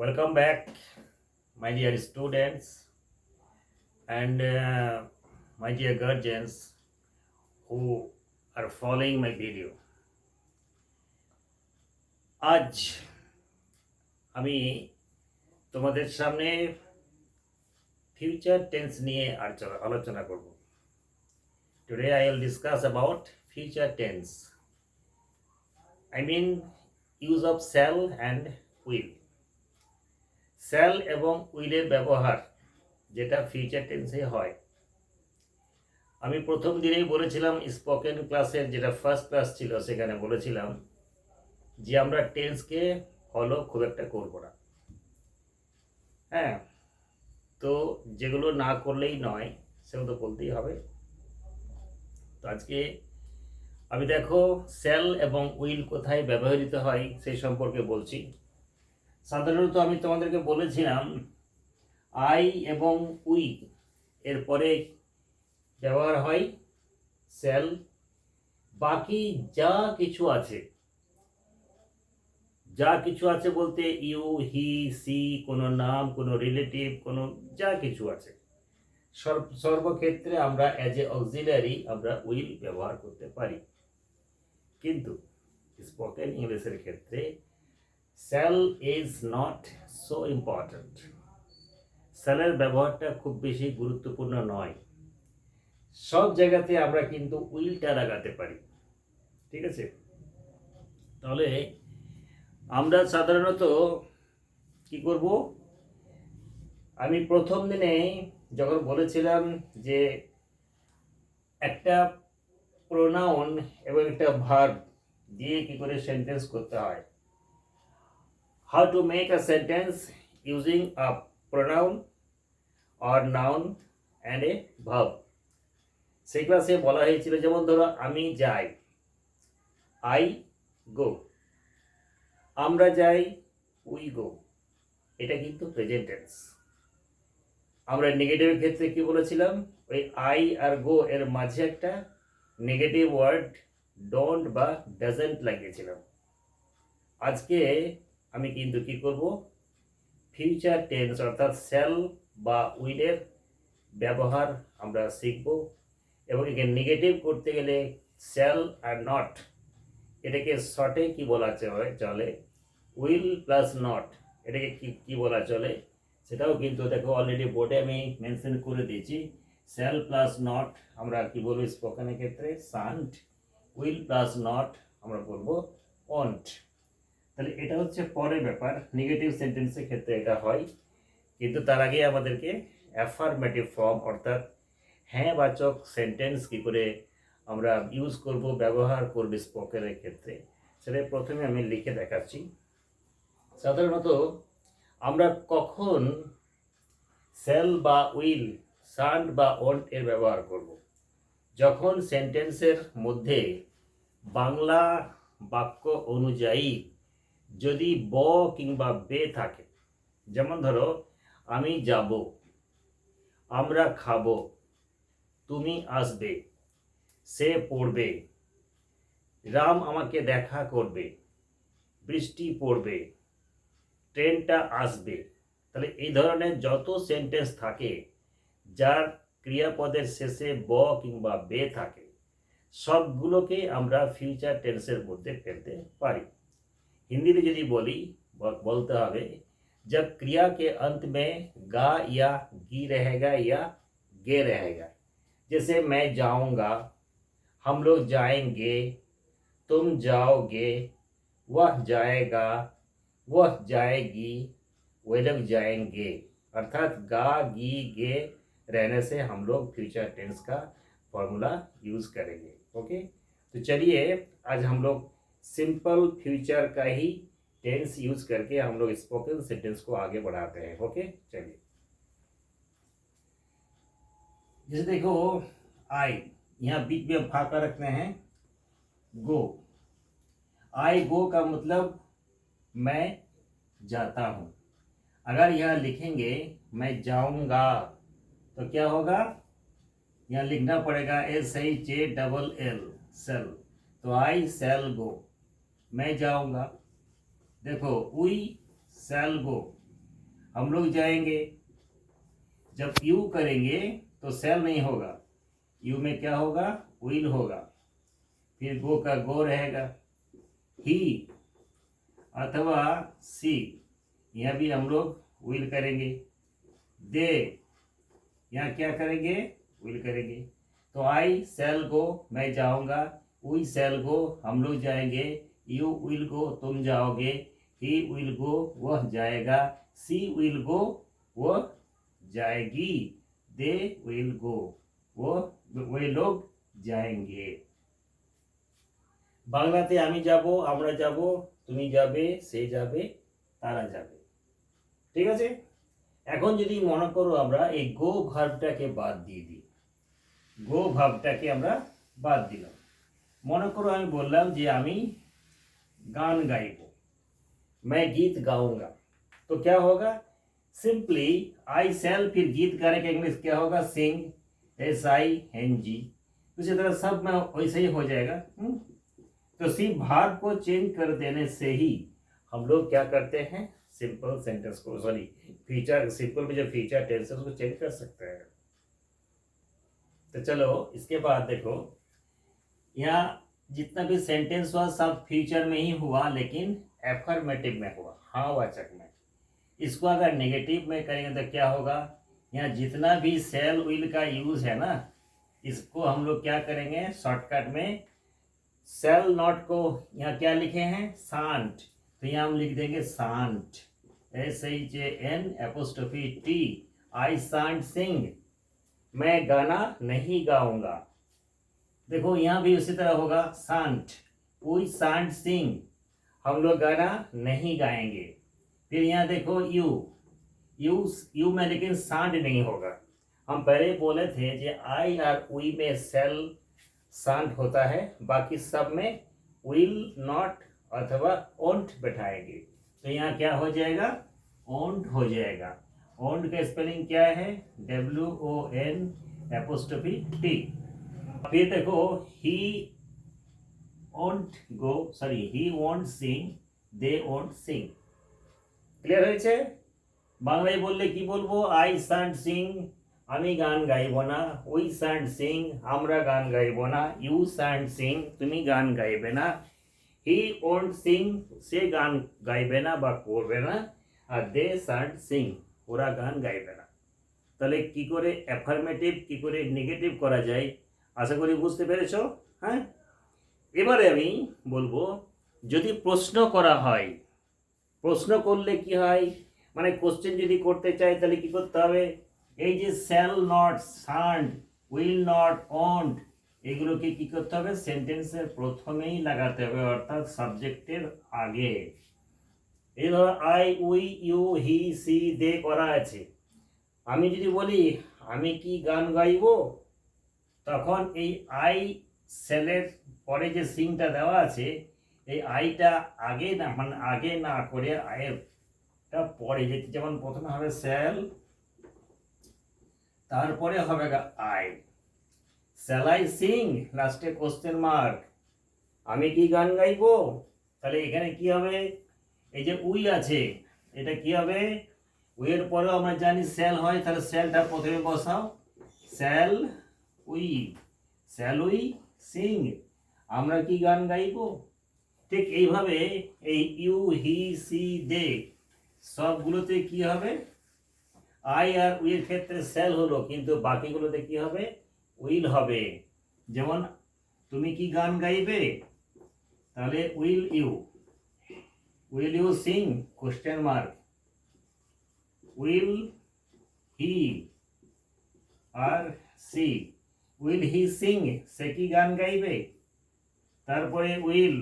Welcome back, my dear students. And uh, my dear guardians who are following my video. আজ আমি তোমাদের সামনে future tense নিয়ে আলোচনা- করব। Today I will discuss about future tense I mean use of shall and will shall এবং উইলের ব্যবহার, যেটা ফিউচার টেন্সে হয়। আমি প্রথম দিনেই বলেছিলাম স্পোকেন ক্লাসের যেটা ফার্স্ট ক্লাস ছিল সেখানে বলেছিলাম যে আমরা টেন্সকে ফলো খুব একটা করব না। হ্যাঁ তো যেগুলো না করলেই নয়, সেগুলো তো বলতেই হবে। তো আজকে আমি দেখো সেল এবং উইল কোথায় ব্যবহৃত হয় সেই সম্পর্কে বলছি। সাধারণত আমি তোমাদেরকে বলেছিলাম, আই এবং উই এর পরে ব্যবহার হয় সেল। বাকি যা কিছু আছে, যা কিছু আছে বলতে ইউ, হি, সি, কোনো নাম, কোনো রিলেটিভ, কোনো যা কিছু আছে। সর্ব- সর্বক্ষেত্রে আমরা অ্যাজ এ অক্সিলারি আমরা উইল ব্যবহার করতে পারি। কিন্তু স্পোকেন ইংলিশের ক্ষেত্রে shall is not so important সেলের ব্যবহারটা খুব বেশি গুরুত্বপূর্ণ নয়। সব জায়গাতে আমরা কিন্তু উইলটা লাগাতে পারি। ঠিক আছে? তাহলে আমরা সাধারণত কি করব? আমি প্রথম দিনে যখন বলেছিলাম যে একটা প্রোনাউন এবং একটা ভার্ব দিয়ে কি করে সেন্টেন্স করতে হয় how to make a sentence using a pronoun or noun and a verb. সেই ক্লাসে বলা হয়েছিল, যেমন ধরো, আমি যাই আই গো আমরা যাই উই গো এটা কিন্তু প্রেজেন্ট টেন্স আমরা নেগেটিভের ক্ষেত্রে কি বলেছিলাম? ওই আই আর গো এর মাঝে একটা নেগেটিভ ওয়ার্ড ডোন্ট বা ডাজেন্ট লাগিয়েছিলাম। আজকে আমি কিন্তু কি করব? ফিউচার টেন্স অর্থাৎ সেল বা উইলের ব্যবহার আমরা শিখব। এবং একে নেগেটিভ করতে গেলে সেল আর নট এটাকে শর্টে কি বলা চলে? চলে উইল প্লাস নট এটাকে কি কি বলা চলে? সেটাও কিন্তু দেখো অলরেডি বোর্ডে আমি মেনশন করে দিয়েছি। সেল প্লাস নট আমরা কি বলব স্পোকেনের ক্ষেত্রে? সান্ট উইল প্লাস নট আমরা বলব অন্ট তাহলে এটা হচ্ছে পরের ব্যাপার নেগেটিভ সেন্টেন্সের ক্ষেত্রে এটা হয়। কিন্তু তার আগে আমাদেরকে অ্যাফার্মেটিভ ফর্ম অর্থাৎ হ্যাঁ বাচক সেন্টেন্স কি করে আমরা ইউজ করব, ব্যবহার করব স্পোকেনের ক্ষেত্রে। সেটা প্রথমে আমি লিখে দেখাচ্ছি। সাধারণত আমরা কখন সেল বা উইল সান্ড বা ওন্ট এর ব্যবহার করব। যখন সেন্টেন্সের মধ্যে বাংলা বাক্য অনুযায়ী যদি ব কিংবা বে থাকে, যেমন ধরো, আমি যাব, আমরা খাব, তুমি আসবে, সে পড়বে, রাম আমাকে দেখা করবে, বৃষ্টি পড়বে, ট্রেনটা আসবে। তাহলে এই ধরনের যত সেন্টেন্স থাকে, যার ক্রিয়াপদের শেষে ব কিংবা বে থাকে, সবগুলোকে আমরা ফিউচার টেন্সের মধ্যে ফেলতে পারি। हिंदी में यदि बोली बोलते हुए जब क्रिया के अंत में गा या गी रहेगा या गे रहेगा, जैसे मैं जाऊँगा, हम लोग जाएँगे, तुम जाओगे, वह जाएगा, वह जाएगी वे लोग जाएँगे, अर्थात गा, गी, गे रहने से हम लोग फ्यूचर टेंस का फॉर्मूला यूज़ करेंगे ओके तो चलिए, आज हम लोग सिंपल फ्यूचर का ही टेंस यूज़ करके हम लोग स्पोकन सेंटेंस को आगे बढ़ाते हैं, ओके? चलिए। जैसे देखो आई यहाँ बीच में फाका रखते हैं गो आई गो का मतलब मैं जाता हूँ। अगर यहाँ लिखेंगे, मैं जाऊँगा तो क्या होगा? यहाँ लिखना पड़ेगा S H J double L shall तो आई सेल गो मैं जाऊँगा। देखो वी सेल गो हम लोग जाएँगे। जब यू करेंगे तो सेल नहीं होगा। यू में क्या होगा? विल होगा। फिर गो का गो रहेगा। ही अथवा सी यहाँ भी हम लोग विल करेंगे। दे यहाँ क्या करेंगे? विल करेंगे। तो आई सेल गो मैं जाऊँगा। वी सेल गो हम लोग जाएँगे। यू विल गो तुम जाओगे ही विल गो वह जाएगा सी विल गो वह जाएगी दे विल गो वो वे लोग जाएंगे বাংলাতে আমি যাব আমরা যাব তুমি যাবে সে যাবে তারা যাবে ঠিক আছে এখন যদি মনে করো আমরা এই গো ভার্বটাকে বাদ দিয়ে দিই গো ভাবটাকে আমরা বাদ দিলাম মনে করো আমি বললাম যে আমি गान गाएगो मैं गीत गाऊँगा। तो क्या होगा? सिंपली आई सेल फिर गीत गाने का इंग्लिश क्या होगा? Sing S I N G उसी तरह सब में वैसे ही हो जाएगा। हुँ? तो सी, भाग को चेंज कर देने से ही हम लोग क्या करते हैं? सिंपल सेंटेंस को सॉरी फीचर सिंपल में जो फीचर टेंस उसको चेंज कर सकते हैं। तो चलो, इसके बाद देखो, यहाँ जितना भी सेंटेंस हुआ, सब फ्यूचर में ही हुआ, लेकिन एफर्मेटिव में हुआ। हाँ वाचक में। इसको अगर नेगेटिव में करेंगे तो क्या होगा? यहाँ जितना भी सेल विल का यूज़ है ना, इसको हम लोग क्या करेंगे? शॉर्टकट में सेल नॉट को यहाँ क्या लिखे हैं? सांट तो यहाँ हम लिख देंगे shan't S H A N apostrophe T I shan't sing मैं गाना नहीं गाऊँगा। देखो, यहाँ भी उसी तरह होगा सांट वी सांट सिंग हम लोग गाना नहीं गाएँगे। फिर यहाँ देखो यू यू यू में लेकिन सांड नहीं होगा। हम पहले बोले थे कि आई आर वी में सेल सांड होता है, बाकी सब में विल नॉट अथवा ओंट बैठाएँगे। तो यहाँ क्या हो जाएगा? ओंट हो जाएगा। ओंट का स्पेलिंग क्या है? W O N apostrophe T फिर देखो ही won't go sorry he won't sing they won't sing clear হয়েছে বাংলায় বললে কি বলবো আই সান্ট সিং আমি গান গাইব না ওই সান্ট সিং আমরা গান গাইব না ইউ সান্ট সিং তুমি গান গাইবে না হি ওন্ট সিং সে গান গাইবে না বা করবে না আর দে সান্ট সিং ওরা গান গাইবে না তাহলে কি করে অ্যাফার্মেটিভ কি করে নেগেটিভ করা যায় আশা করি বুঝতে পেরেছ? হ্যাঁ? এবারে আমি বলব, যদি প্রশ্ন করা হয়, প্রশ্ন করলে কি হয়? মানে কোশ্চেন যদি করতে চাই, তাহলে কি করতে হবে? এই যে shall not shan't will not won't এগুলোকে কি করতে হবে? সেন্টেন্সের প্রথমেই লাগাতে হবে, অর্থাৎ সাবজেক্টের আগে। এই ধরো I we you he she they করা আছে। আমি যদি বলি, আমি কি গান গাইবো? তখন এই আই সেলের পরে যে সিংটা দেওয়া আছে, এই আইটা আগে না মানে আগে না করে আয়েরটা পরে যেতে যেমন প্রথমে হবে সেল, তারপরে হবে আই। সেল আই সিং লাস্টে কোশ্চেন মার্ক আমি কি গান গাইবো? তাহলে এখানে কি হবে? এই যে উই আছে, এটা কি হবে? উইয়ের পরেও আমরা জানি সেল হয়, তাহলে সেলটা প্রথমে বসাও। Shall we shall we sing, আমরা কি গান গাইব? ঠিক এইভাবে এই ইউ, হি, সি, দে সবগুলোতে কি হবে? আই আর উইয়ের ক্ষেত্রে সেল হলো, কিন্তু বাকিগুলোতে কি হবে? উইল হবে। যেমন তুমি কি গান গাইবে? তাহলে will you. Will you sing? Question mark. Will he or she. Will he sing? সে কি গান গাইবে? তারপরে will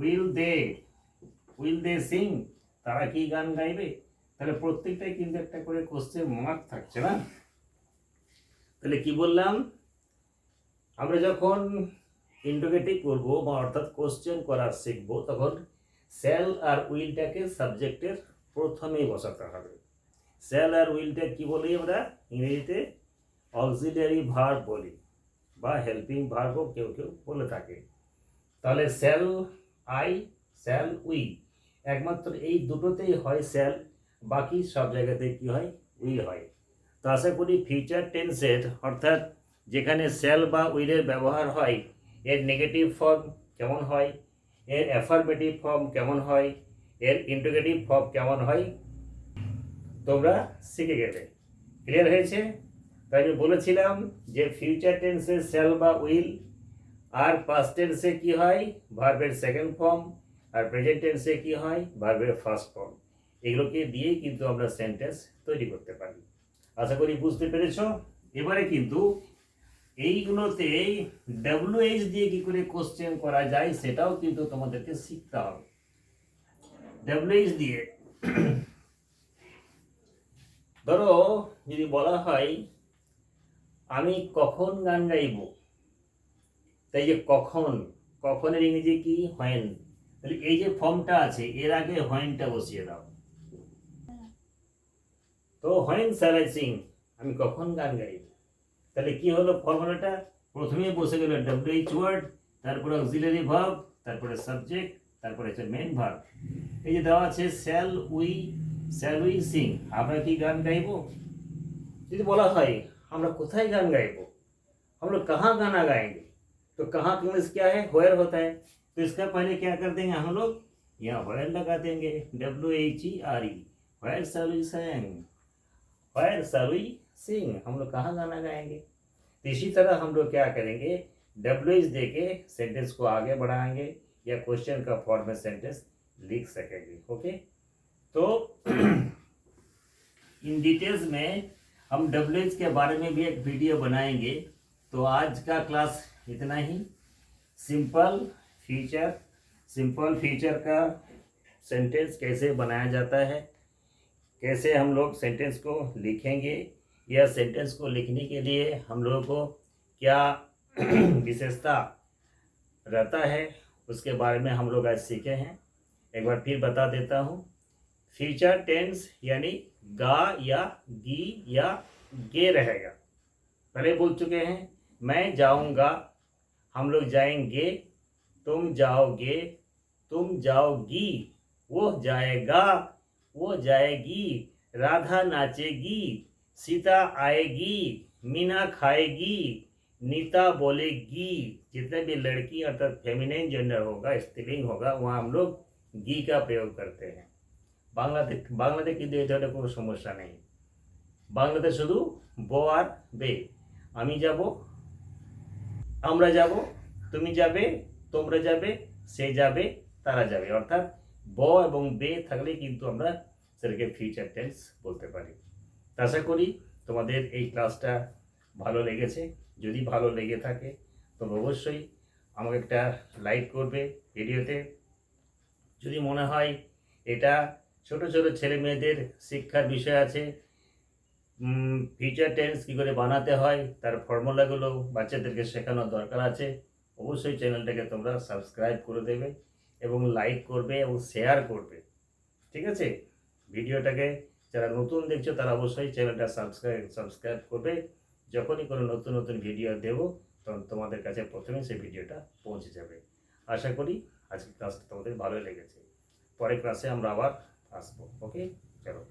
will they will they sing, তারা কি গান গাইবে? তাহলে প্রত্যেকটাই কিন্তু একটা করে কোশ্চেন মার্ক থাকছে না? তাহলে কি বললাম? আমরা যখন ইন্টোগেটিভ করব বা অর্থাৎ কোশ্চেন করা শিখব, তখন সেল আর উইলটাকে সাবজেক্টের প্রথমেই বসাতে হবে। সেল আর উইলটা কি বলি আমরা? ইংরেজিতে অক্সিলিয়ারি ভার্ব বলি বা হেল্পিং ভার্বও কেউ কেউ বলে থাকে। তাহলে সেল আই সেল উই একমাত্র এই দুটোতেই হয় সেল বাকি সব জায়গাতে কি হয়? উই হয়। তো আশা করি ফিউচার টেন্সের অর্থাৎ যেখানে সেল বা উইলের ব্যবহার হয়, এর নেগেটিভ ফর্ম কেমন হয়? এর অ্যাফার্মেটিভ ফর্ম কেমন হয়? এর ইন্টিগ্রেটিভ ফর্ম কেমন হয়? তোমরা শিখে গেলে। ক্লিয়ার হয়েছে? তাই আমি বলেছিলাম যে ফিউচার টেন্সে সেল বা উইল আর পাস্ট টেন্সে কি হয়? ভার্বের সেকেন্ড ফর্ম আর প্রেজেন্ট টেন্সে কি হয়? ভার্বের ফার্স্ট ফর্ম এগুলোকে দিয়েই কিন্তু আমরা সেন্টেন্স তৈরি করতে পারি। আশা করি বুঝতে পেরেছ? এবারে কিন্তু এইগুলোতে ডাব্লিউএইচ দিয়ে কি করে কোশ্চেন করা যায় সেটাও কিন্তু তোমাদেরকে শিখতে হবে। ডাব্লিউএইচ দিয়ে ধরো, যদি বলা হয় আমি কখন গান গাইব? তাই যে কখন, কখনের ইংরেজি কি? হোয়েন তাহলে এই যে ফর্মটা আছে, এর আগে হোয়েনটা বসিয়ে দাও। তো হোয়েন স্যার সিং আমি কখন গান গাইব? তাহলে কি হলো ফর্মুলাটা? প্রথমে বসে গেল ডাব্লিউএইচ ওয়ার্ড তারপরে অক্সিলারি ভার্ব তারপরে সাবজেক্ট তারপরে হচ্ছে মেন ভার্ব এই যে দেওয়া আছে shall we shall we sing আমরা কি গান গাইবো? যদি বলা হয় हम लोग कोथाई गान गाएँगे। हम लोग कहाँ गाना गाएँगे? तो कहाँ का मीन्स क्या है? होयर होता है। तो इसका पहले क्या कर देंगे हम लोग? यहाँ होयर लगा देंगे। W H E R E where shall we sang. Where shall we sing. हम लोग कहाँ गाना गाएँगे? तो इसी तरह हम लोग क्या करेंगे? डब्ल्यू एच दे के सेंटेंस को आगे बढ़ाएँगे या क्वेश्चन का फॉर्मेट सेंटेंस लिख सकेंगे। ओके तो इन डिटेल्स में हम डब्ल्यू के बारे में भी एक वीडियो बनाएँगे। तो आज का क्लास इतना ही। सिंपल फीचर सिंपल फीचर का सेंटेंस कैसे बनाया जाता है, कैसे हम लोग सेंटेंस को लिखेंगे, या सेंटेंस को लिखने के लिए हम लोगों को क्या विशेषता रहता है, उसके बारे में हम लोग आज सीखे हैं। एक बार फिर बता देता हूँ। फ्यूचर टेंस यानी गा या गी या गे रहेगा। पहले बोल चुके हैं, मैं जाऊँगा, हम लोग जाएँगे, तुम जाओगे, तुम जाओगी, वो जाएगा, वो जाएगी, राधा नाचेगी, सीता आएगी, मीना खाएगी, नीता बोलेगी, जितने भी लड़की, अर्थात फेमिनिन जेंडर होगा, स्त्रीलिंग होगा, वहाँ हम लोग गी का प्रयोग करते हैं। বাংলাতে বাংলাতে কিন্তু ধরনের কোনো সমস্যা নেই। বাংলাতে শুধু ব আর বে। আমি যাব, আমরা যাব, তুমি যাবে, তোমরা যাবে, সে যাবে, তারা যাবে। অর্থাৎ ব এবং বে থাকলে কিন্তু আমরা সেটাকে ফিউচার টেন্স বলতে পারি। আশা করি তোমাদের এই ক্লাসটা ভালো লেগেছে। যদি ভালো লেগে থাকে তো অবশ্যই আমাকে একটা লাইক করবে ভিডিওতে। যদি মনে হয় এটা ছোট ছোট ছেলে মেয়েদের শিক্ষার বিষয় আছে। ফিউচার টেন্স কী করে বানাতে হয়, তার ফর্মুলাগুলো বাচ্চাদেরকে শেখানোর দরকার আছে। অবশ্যই চ্যানেলটাকে তোমরা সাবস্ক্রাইব করে দেবে এবং লাইক করবে এবং শেয়ার করবে। ঠিক আছে? ভিডিওটাকে যারা নতুন দেখছ, তারা অবশ্যই চ্যানেলটা সাবস্ক্রাইব সাবস্ক্রাইব করবে। যখনই কোনো নতুন নতুন ভিডিও দেবো, তখন তোমাদের কাছে প্রথমে সেই ভিডিওটা পৌঁছে যাবে। আশা করি আজকের ক্লাসটা তোমাদের ভালোই লেগেছে। পরের ক্লাসে আমরা আবার আসব ওকে চলো।